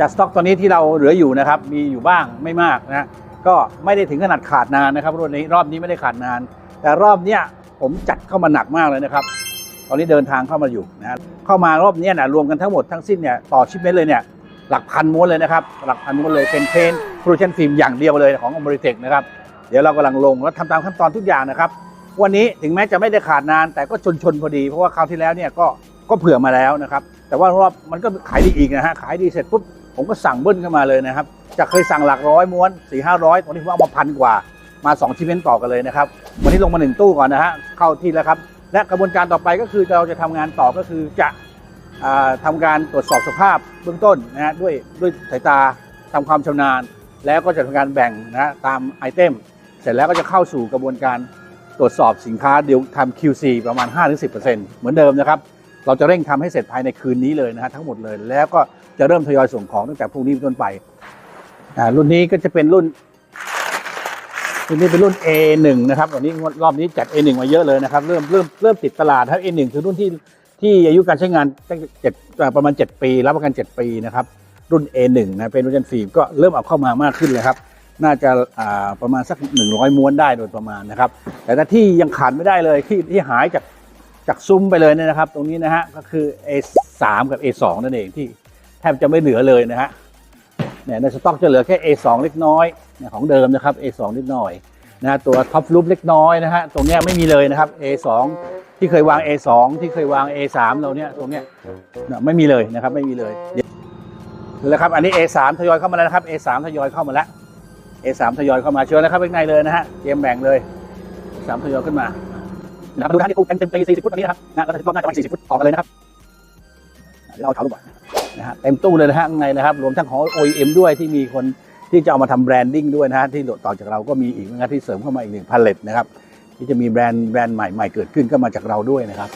จากสต็อกตอนนี้ที่เราเหลืออยู่นะครับ มีอยู่บ้างไม่มากนะก็ไม่ได้ถึงขนาดขาดนานนะครับรอบนี้รอบนี้ไม่ได้ขาดนาน แต่รอบเนี้ยผมจัดเข้ามาหนักมากเลยนะครับ ตอนนี้เดินทางเข้ามาอยู่นะฮะเข้ามารอบนี้นะรวมกันทั้งหมดทั้งสิ้นเนี่ยต่อชิปเมนต์เลยเนี่ยหลักพันม้วนเลยนะครับ หลักพันม้วนเลยเป็นเพนโปรเจนฟิล์มอย่างเดียวเลยของบริเทคนะครับเดี๋ยวเรากำลังลงแล้วทำตามขั้นตอนทุกอย่างนะครับ วันนี้ถึงแม้จะไม่ได้ขาดนาน แต่ก็ชนชนพอดี เพราะว่าคราวที่แล้วเนี่ยก็ก็เผื่อมาแล้วนะครับ แต่ว่ารอบมันก็ขายดีอีกนะฮะขายดีเสร็จปุ๊บ ผมก็สั่งเบิ้ลเข้ามาเลยนะครับ จากเคยสั่งหลักร้อยม้วน4ี่ห้าร้อยตอนนี้ผมเอามาพันกว่า มา2ชิ้นเมนต่อกันเลยนะครับ วันนี้ลงมาหนึ่งตู้ก่อนนะฮะ เข้าที่แล้วครับ และกระบวนการต่อไปก็คือเราจะทำงานต่อก็คือจะอ่าทำการตรวจสอบสภาพเบื้องต้นนะฮะด้วยด้วยสายตาทำความชำนาญ แล้วก็จะทำการแบ่งนะฮะตามไอเทมเสร็จแล้วก็จะเข้าสู่กระบวนการตรวจสอบสินค้าเดี๋ยวทำ QC ประมาณ 5-10%เหมือนเดิมนะครับ เราจะเร่งทำให้เสร็จภายในคืนนี้เลยนะฮะทั้งหมดเลย แล้วก็จะเริ่มทยอยส่งของตั้งแต่พรุ่งนี้เป็นต้นไปรุ่นนี้ก็จะเป็นรุ่นรุ่นนี้เป็นรุ่น A1 นะครับวันนี้รอบนี้จัด A1 มาเยอะเลยนะครับ เริ่มเริ่มเริ่มติดตลาดครับ A1 คือรุ่นที่ที่อายุการใช้งานตั้งเจ็ดประมาณ 7 ปี รับประกัน 7 ปีนะครับรุ่น A1 นะเป็นรุ่นฟิล์มก็เริ่มเอาเข้ามามากขึ้นเลยครับ น่าจะอ่าประมาณสัก 100 ม้วนได้โดยประมาณนะครับ แต่ถ้าที่ยังขาดไม่ได้เลยที่ที่หายจาก จากซุ้มไปเลยเนี่ยนะครับ ตรงนี้นะฮะก็คือ A3 กับ A2 นั่นเองที่แทบจะไม่เหลือเลยนะฮะเนี่ยในสต็อกจะเหลือแค่ A2 เล็กน้อยของเดิมนะครับ A2 นิดหน่อยนะฮะตัวท็อปลูปเล็กน้อยนะฮะตรงเนี้ยไม่มีเลยนะครับ A2 ที่เคยวาง A2 ที่เคยวาง A3 เราเนี่ยตรงเนี้ยเนี่ยไม่มีเลยนะครับไม่มีเลยแล้วครับอันนี้ A3 ทยอยเข้ามาแล้วนะครับ A3 ทยอยเข้ามาแล้ว A3 ทยอยเข้ามาเชิญแล้วครับข้างในเลยนะฮะเตรียมแบ่งเลยสามทยอยขึ้นมา นะครับดูนะที่กูเต็มเต็มตี40 ฟุตตรงนี้นะครับนะแล้วรอบหน้าจะมา40 ฟุตต่อกันเลยนะครับเดี๋ยวเราเอาถามลูกบอลนะฮะเต็มตู้เลยนะฮะข้างในนะครับรวมทั้งของ OEM ด้วยที่มีคนที่จะเอามาทำแบรนดิ้งด้วยนะฮะที่ต่อจากเราก็มีอีกนะที่เสริมเข้ามาอีกหนึ่งพาเลตนะครับที่จะมีแบรนด์แบรนด์ใหม่ๆเกิดขึ้นก็มาจากเราด้วยนะครับ